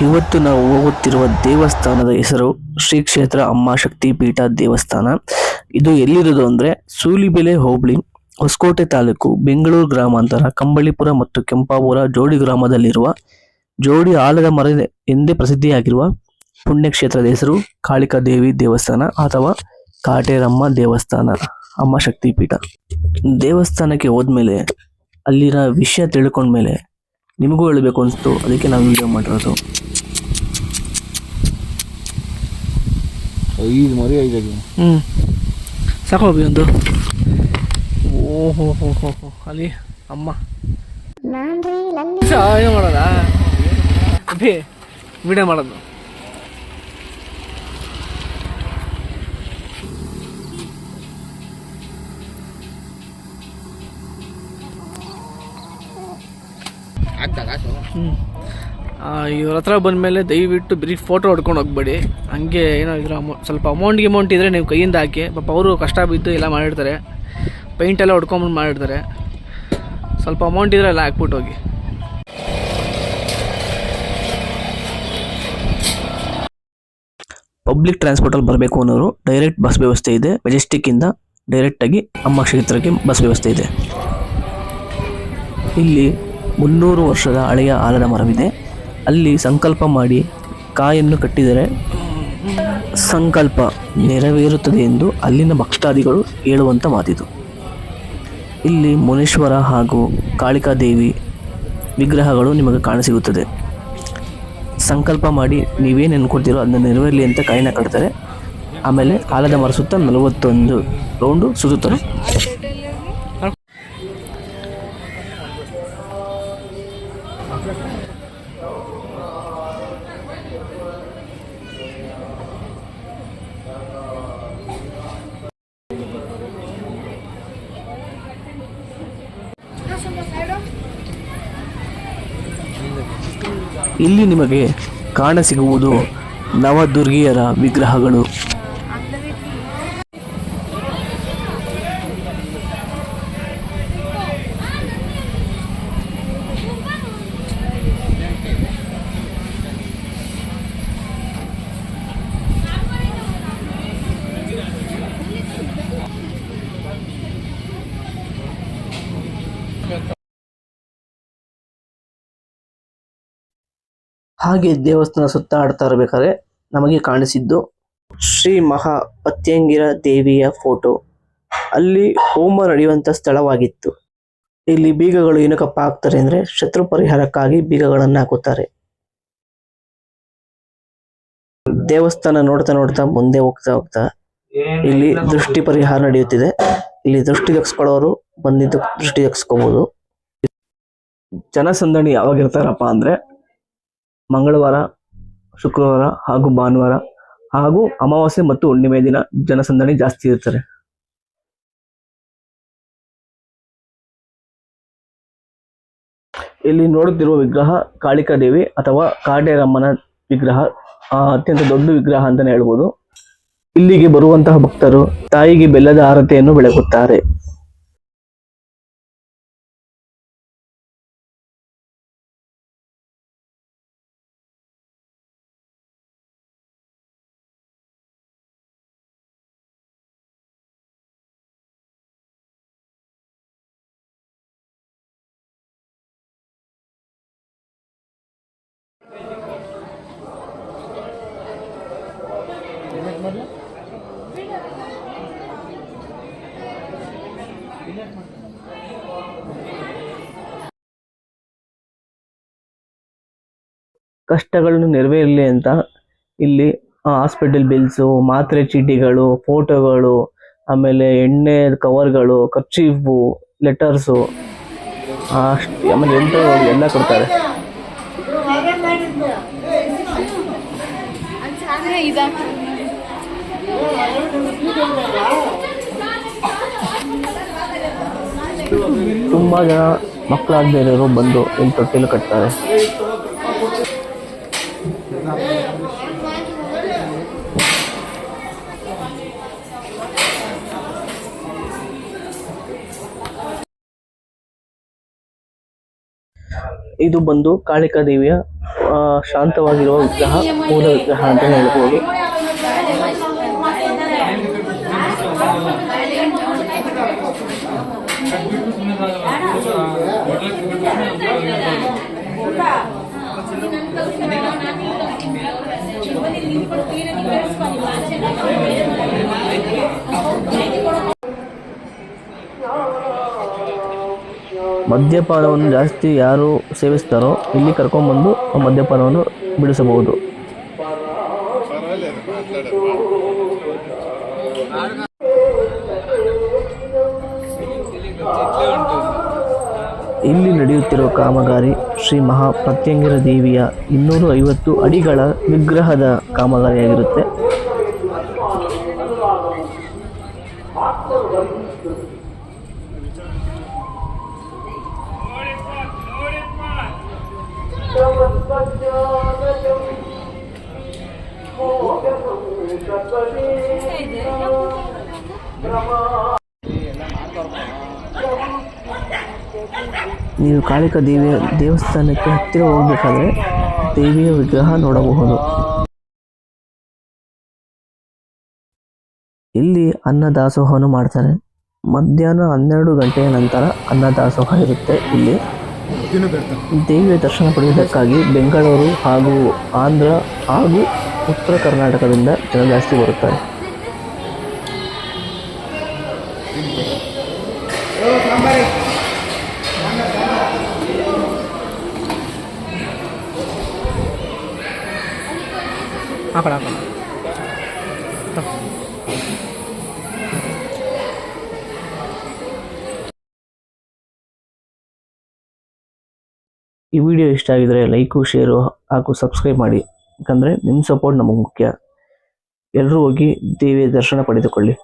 ಇವತ್ತು ನಾವು ಹೋಗುತ್ತಿರುವ ದೇವಸ್ಥಾನದ ಹೆಸರು ಶ್ರೀ ಕ್ಷೇತ್ರ ಅಮ್ಮ ಶಕ್ತಿ ಪೀಠ ದೇವಸ್ಥಾನ. ಇದು ಎಲ್ಲಿರೋದು ಅಂದ್ರೆ ಸೂಲಿಬೆಲೆ ಹೋಬಳಿ, ಹೊಸಕೋಟೆ ತಾಲೂಕು, ಬೆಂಗಳೂರು ಗ್ರಾಮಾಂತರ, ಕಂಬಳಿಪುರ ಮತ್ತು ಕೆಂಪಾಪುರ ಜೋಡಿ ಗ್ರಾಮದಲ್ಲಿರುವ ಜೋಡಿ ಆಲದ ಮರ ಎಂದೇ ಪ್ರಸಿದ್ಧಿಯಾಗಿರುವ ಪುಣ್ಯಕ್ಷೇತ್ರದ ಹೆಸರು ಕಾಳಿಕಾ ದೇವಿ ದೇವಸ್ಥಾನ ಅಥವಾ ಕಾಟೇರಮ್ಮ ದೇವಸ್ಥಾನ ಅಮ್ಮ ಶಕ್ತಿ ಪೀಠ. ದೇವಸ್ಥಾನಕ್ಕೆ ಹೋದ್ಮೇಲೆ ಅಲ್ಲಿನ ವಿಷಯ ತಿಳ್ಕೊಂಡ್ಮೇಲೆ ನಿಮಗೂ ಹೇಳಬೇಕು ಅನಿಸ್ತು. ಅದಕ್ಕೆ ನಾವು ವಿಡಿಯೋ ಮಾಡಿರೋದು ಐದು ಮರಿ ಐದಾಗಿ ಹ್ಞೂ ಸಾಕೋಬಿ ಒಂದು. ಓಹೋ ಹೋ ಹೋ ಹೋ ಅಲ್ಲಿ ಅಮ್ಮ. ಏನು ಮಾಡೋದ? ಅಭಿ ವಿಡಿಯೋ ಮಾಡೋದು. ಹ್ಞೂ ಇವ್ರ ಹತ್ರ ಬಂದಮೇಲೆ ದಯವಿಟ್ಟು ಬರೀ ಫೋಟೋ ಹೊಡ್ಕೊಂಡು ಹೋಗ್ಬೇಡಿ. ಹಂಗೆ ಏನೋ ಇದ್ರ ಅಮೌ ಸ್ವಲ್ಪ ಅಮೌಂಟ್ ಗಿಮೌಂಟ್ ಇದ್ದರೆ ನೀವು ಕೈಯಿಂದ ಹಾಕಿ. ಪಾಪ ಅವರು ಕಷ್ಟ ಬಿದ್ದು ಎಲ್ಲ ಮಾಡಿರ್ತಾರೆ. ಪೈಂಟ್ ಎಲ್ಲ ಹೊಡ್ಕೊಂಬಂದು ಮಾಡಿರ್ತಾರೆ. ಸ್ವಲ್ಪ ಅಮೌಂಟ್ ಇದ್ರೆ ಎಲ್ಲ ಹಾಕ್ಬಿಟ್ಟು ಹೋಗಿ. ಪಬ್ಲಿಕ್ ಟ್ರಾನ್ಸ್ಪೋರ್ಟಲ್ಲಿ ಬರಬೇಕು ಅನ್ನೋರು ಡೈರೆಕ್ಟ್ ಬಸ್ ವ್ಯವಸ್ಥೆ ಇದೆ. ಮೆಜೆಸ್ಟಿಕ್ಕಿಂದ ಡೈರೆಕ್ಟಾಗಿ ಅಮ್ಮ ಕ್ಷೇತ್ರಕ್ಕೆ ಬಸ್ ವ್ಯವಸ್ಥೆ ಇದೆ. ಇಲ್ಲಿ ಮುನ್ನೂರು ವರ್ಷದ ಹಳೆಯ ಆಲದ ಮರವಿದೆ. ಅಲ್ಲಿ ಸಂಕಲ್ಪ ಮಾಡಿ ಕಾಯನ್ನು ಕಟ್ಟಿದರೆ ಸಂಕಲ್ಪ ನೆರವೇರುತ್ತದೆ ಎಂದು ಅಲ್ಲಿನ ಭಕ್ತಾದಿಗಳು ಹೇಳುವಂಥ ಮಾತಿದು. ಇಲ್ಲಿ ಮುನೇಶ್ವರ ಹಾಗೂ ಕಾಳಿಕಾದೇವಿ ವಿಗ್ರಹಗಳು ನಿಮಗೆ ಕಾಣಸಿಗುತ್ತದೆ. ಸಂಕಲ್ಪ ಮಾಡಿ ನೀವೇನು ಅನ್ಕೊಳ್ತೀರೋ ಅದನ್ನ ನೆರವೇರಲಿ ಅಂತ ಕಾಯಿನ ಕಟ್ತಾರೆ. ಆಮೇಲೆ ಕಾಲದ ಮರ ಸುತ್ತ ನಲವತ್ತೊಂದು ರೌಂಡು ಸುತ್ತುತ್ತಾರೆ. ಇಲ್ಲಿ ನಿಮಗೆ ಕಾಣಸಿಗುವುದು ನವದುರ್ಗಿಯರ ವಿಗ್ರಹಗಳು. ಹಾಗೆ ದೇವಸ್ಥಾನ ಸುತ್ತಾಡ್ತಾ ಇರಬೇಕಾದ್ರೆ ನಮಗೆ ಕಾಣಿಸಿದ್ದು ಶ್ರೀ ಮಹಾ ಅತ್ಯಂಗಿರ ದೇವಿಯ ಫೋಟೋ. ಅಲ್ಲಿ ಹೋಮ ನಡೆಯುವಂತ ಸ್ಥಳವಾಗಿತ್ತು. ಇಲ್ಲಿ ಬೀಗಗಳು ಏನಕ್ಕಪ್ಪ ಹಾಕ್ತಾರೆ ಅಂದರೆ ಶತ್ರು ಪರಿಹಾರಕ್ಕಾಗಿ ಬೀಗಗಳನ್ನು ಹಾಕುತ್ತಾರೆ. ದೇವಸ್ಥಾನ ನೋಡ್ತಾ ನೋಡ್ತಾ ಮುಂದೆ ಹೋಗ್ತಾ ಹೋಗ್ತಾ ಇಲ್ಲಿ ದೃಷ್ಟಿ ಪರಿಹಾರ ನಡೆಯುತ್ತಿದೆ. ಇಲ್ಲಿ ದೃಷ್ಟಿ ತಗ್ಸ್ಕೊಳ್ಳೋರು ಬಂದಿದ್ದು ದೃಷ್ಟಿ ತಗ್ಸ್ಕೋಬಹುದು ಜನಸಂದಣಿ ಯಾವಾಗ ಇರ್ತಾರಪ್ಪ ಅಂದ್ರೆ ಮಂಗಳವಾರ, ಶುಕ್ರವಾರ ಹಾಗೂ ಭಾನುವಾರ ಹಾಗೂ ಅಮಾವಾಸ್ಯೆ ಮತ್ತು ಹುಣ್ಣಿಮೆ ದಿನ ಜನಸಂದಣಿ ಜಾಸ್ತಿ ಇರ್ತಾರೆ ಇಲ್ಲಿ ನೋಡುತ್ತಿರುವ ವಿಗ್ರಹ ಕಾಳಿಕಾ ದೇವಿ ಅಥವಾ ಕಾಟೇರಮ್ಮನ ವಿಗ್ರಹ ಅತ್ಯಂತ ದೊಡ್ಡ ವಿಗ್ರಹ ಅಂತಾನೆ ಹೇಳ್ಬೋದು. ಇಲ್ಲಿಗೆ ಬರುವಂತಹ ಭಕ್ತರು ತಾಯಿಗೆ ಬೆಲ್ಲದ ಆರತಿಯನ್ನು ಬೆಳಗುತ್ತಾರೆ. ಕಷ್ಟಗಳನ್ನು ನೆರವೇರಲಿ ಅಂತ ಇಲ್ಲಿ ಹಾಸ್ಪಿಟಲ್ ಬಿಲ್ಸು ಮಾತ್ರೆ ಚೀಟಿಗಳು ಫೋಟೋಗಳು ಆಮೇಲೆ ಎಣ್ಣೆ ಕವರ್ಗಳು ಕರ್ಚೀಫು ಲೆಟರ್ಸು ಅಷ್ಟು ಆಮೇಲೆ ಯಂತ್ರಗಳು ಎಲ್ಲ ಕೊಡ್ತಾರೆ. ತುಂಬಾ ಜನ ಮಕ್ಕಳಾಗದೇ ಇರೋರು ಬಂದು ಇಲ್ಲಿ ತೊಟ್ಟಿಲು ಕಟ್ತಾರೆ. ಇದು ಬಂದು ಕಾಳಿಕಾ ದೇವಿಯ ಶಾಂತವಾಗಿರುವ ವಿಗ್ರಹ ಮೂಲ ವಿಗ್ರಹ ಅಂತ ಹೇಳ್ಬೋದು. ಮದ್ಯಪಾನವನ್ನು ಜಾಸ್ತಿ ಯಾರು ಸೇವಿಸ್ತಾರೋ ಇಲ್ಲಿ ಕರ್ಕೊಂಡ್ಬಂದು ಆ ಮದ್ಯಪಾನವನ್ನು ಬಿಡಿಸಬಹುದು ಇಲ್ಲಿ ನಡೆಯುತ್ತಿರುವ ಕಾಮಗಾರಿ ಶ್ರೀ ಮಹಾ ಪ್ರತ್ಯಂಗಿರ ದೇವಿಯ ಇನ್ನೂರ ಐವತ್ತು ಅಡಿಗಳ ವಿಗ್ರಹದ ಕಾಮಗಾರಿಯಾಗಿರುತ್ತೆ. ನೀವು ಕಾಳಿಕ ದೇವಿಯ ದೇವಸ್ಥಾನಕ್ಕೆ ಹತ್ತಿರ ಹೋಗಬೇಕಾದ್ರೆ ದೇವಿಯ ವಿಗ್ರಹ ನೋಡಬಹುದು. ಇಲ್ಲಿ ಅನ್ನದಾಸೋಹವನ್ನು ಮಾಡ್ತಾರೆ. ಮಧ್ಯಾಹ್ನ ಹನ್ನೆರಡು ಗಂಟೆಯ ನಂತರ ಅನ್ನದಾಸೋಹ ಇರುತ್ತೆ ಇಲ್ಲಿ. ದೇವಿಯ ದರ್ಶನ ಪಡೆಯುವುದಕ್ಕಾಗಿ ಬೆಂಗಳೂರು ಹಾಗೂ ಆಂಧ್ರ ಹಾಗೂ ಉತ್ತರ ಕರ್ನಾಟಕದಿಂದ ಜನ ಜಾಸ್ತಿ ಬರುತ್ತಾರೆ. ಹಾಕೊಳ ಹಾಕೊಳ ಈ ವಿಡಿಯೋ ಇಷ್ಟ ಆಗಿದ್ರೆ ಲೈಕು, ಶೇರು ಹಾಗೂ ಸಬ್ಸ್ಕ್ರೈಬ್ ಮಾಡಿ. ಯಾಕಂದರೆ ನಿಮ್ಮ ಸಪೋರ್ಟ್ ನಮಗೆ ಮುಖ್ಯ. ಎಲ್ಲರೂ ಹೋಗಿ ದೇವಿಯ ದರ್ಶನ ಪಡೆದುಕೊಳ್ಳಿ.